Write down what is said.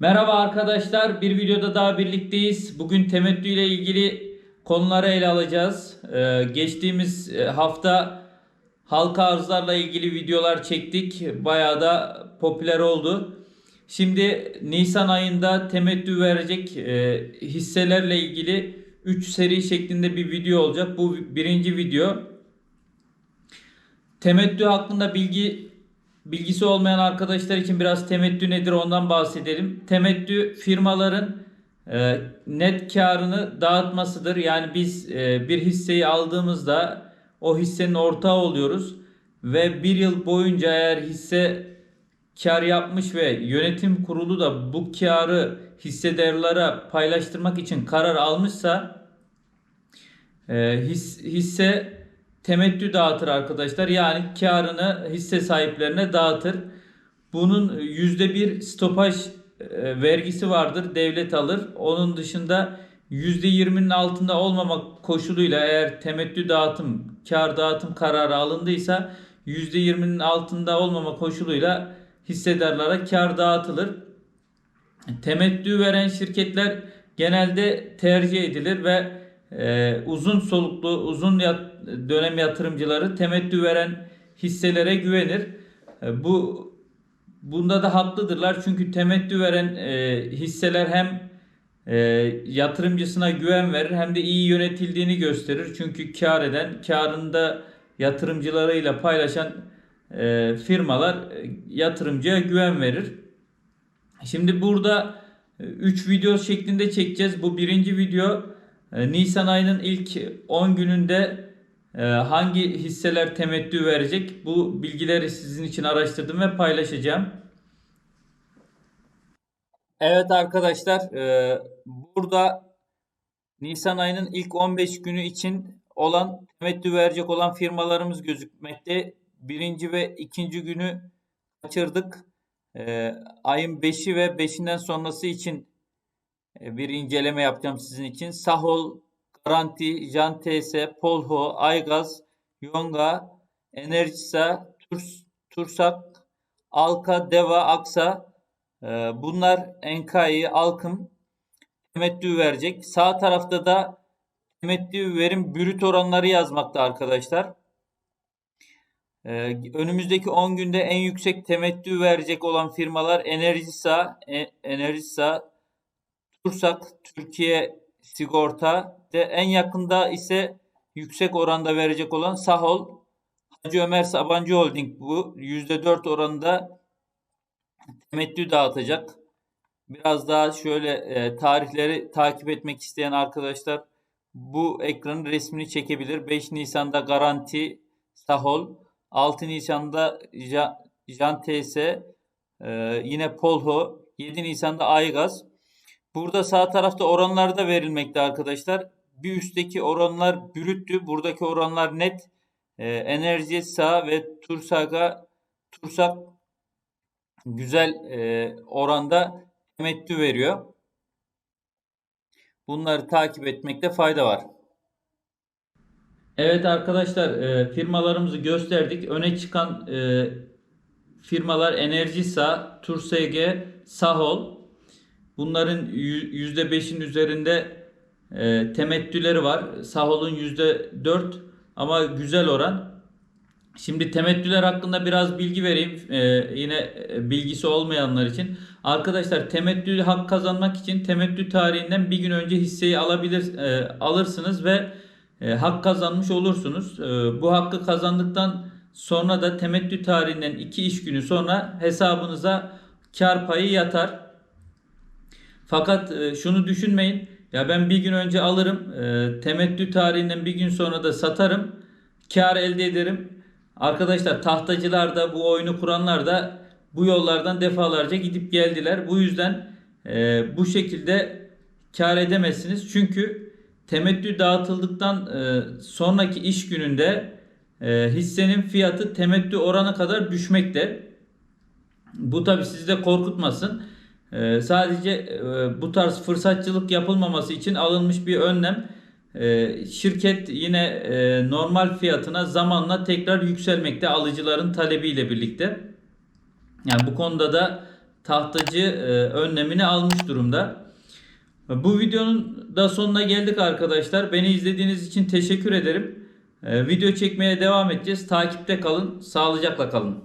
Merhaba arkadaşlar, bir videoda daha birlikteyiz. Bugün temettü ile ilgili konuları ele alacağız. Ee, geçtiğimiz e, hafta halka arzlarla ilgili videolar çektik. Bayağı da popüler oldu. Şimdi Nisan ayında temettü verecek e, hisselerle ilgili 3 seri şeklinde bir video olacak. Bu birinci video. Temettü hakkında bilgi bilgisi olmayan arkadaşlar için biraz temettü nedir ondan bahsedelim. Temettü firmaların e, net karını dağıtmasıdır. Yani biz e, bir hisseyi aldığımızda o hissenin ortağı oluyoruz ve bir yıl boyunca eğer hisse kar yapmış ve yönetim kurulu da bu karı hissedarlara paylaştırmak için karar almışsa e, his- hisse temettü dağıtır arkadaşlar. Yani karını hisse sahiplerine dağıtır. Bunun yüzde bir stopaj e, vergisi vardır. Devlet alır. Onun dışında yüzde yirminin altında olmamak koşuluyla eğer temettü dağıtım, kar dağıtım kararı alındıysa yüzde yirminin altında olmama koşuluyla hissedarlara kar dağıtılır. Temettü veren şirketler genelde tercih edilir ve e, uzun soluklu, uzun yat- dönem yatırımcıları temettü veren hisselere güvenir. E, bu bunda da haklıdırlar çünkü temettü veren e, hisseler hem e, yatırımcısına güven verir hem de iyi yönetildiğini gösterir. Çünkü kar eden, karında yatırımcılarıyla paylaşan e, firmalar e, yatırımcıya güven verir. Şimdi burada 3 video şeklinde çekeceğiz. Bu birinci video e, Nisan ayının ilk 10 gününde e, hangi hisseler temettü verecek? Bu bilgileri sizin için araştırdım ve paylaşacağım. Evet arkadaşlar, e, burada Nisan ayının ilk 15 günü için olan temettü verecek olan firmalarımız gözükmekte. Birinci ve ikinci günü kaçırdık. Ee, ayın 5'i ve 5'inden sonrası için e, bir inceleme yapacağım sizin için. Sahol, Garanti, Jan TS, Polho, Aygaz, Yonga, Enerjisa, Turs, Tursak, Alka, Deva, Aksa e, bunlar Enkai, Alkım temettü verecek. Sağ tarafta da temettü verim brüt oranları yazmakta arkadaşlar. Ee, önümüzdeki 10 günde en yüksek temettü verecek olan firmalar Enerjisa, E- Enerjisa, Tursak, Türkiye Sigorta de en yakında ise yüksek oranda verecek olan Sahol, Hacı Ömer Sabancı Holding bu %4 oranında temettü dağıtacak. Biraz daha şöyle e, tarihleri takip etmek isteyen arkadaşlar bu ekranın resmini çekebilir. 5 Nisan'da Garanti Sahol, 6 Nisan'da Ja- Jan TS, e, yine Polho, 7 Nisan'da Aygaz. Burada sağ tarafta oranlar da verilmekte arkadaşlar. Bir üstteki oranlar brüttü. Buradaki oranlar net. E, Enerji Sağ ve Tursak'a Tursak güzel e, oranda temettü veriyor. Bunları takip etmekte fayda var. Evet arkadaşlar e, firmalarımızı gösterdik. Öne çıkan e, firmalar Enerjisa, Tursg, Sahol. Bunların yü- %5'in üzerinde e, temettüleri var. Sahol'un %4 ama güzel oran. Şimdi temettüler hakkında biraz bilgi vereyim. Ee, yine e, bilgisi olmayanlar için. Arkadaşlar temettü hak kazanmak için temettü tarihinden bir gün önce hisseyi alabilir e, alırsınız ve e, hak kazanmış olursunuz. E, bu hakkı kazandıktan sonra da temettü tarihinden 2 iş günü sonra hesabınıza kar payı yatar. Fakat e, şunu düşünmeyin. Ya ben bir gün önce alırım. e, temettü tarihinden bir gün sonra da satarım. Kar elde ederim. Arkadaşlar tahtacılar da bu oyunu kuranlar da bu yollardan defalarca gidip geldiler. Bu yüzden e, bu şekilde kar edemezsiniz. Çünkü temettü dağıtıldıktan sonraki iş gününde hissenin fiyatı temettü oranı kadar düşmekte. Bu tabi sizi de korkutmasın. Ee, sadece e, bu tarz fırsatçılık yapılmaması için alınmış bir önlem. Ee, şirket yine e, normal fiyatına zamanla tekrar yükselmekte alıcıların talebiyle birlikte. Yani bu konuda da tahtacı e, önlemini almış durumda. Bu videonun da sonuna geldik arkadaşlar. Beni izlediğiniz için teşekkür ederim. E, video çekmeye devam edeceğiz. Takipte kalın. Sağlıcakla kalın.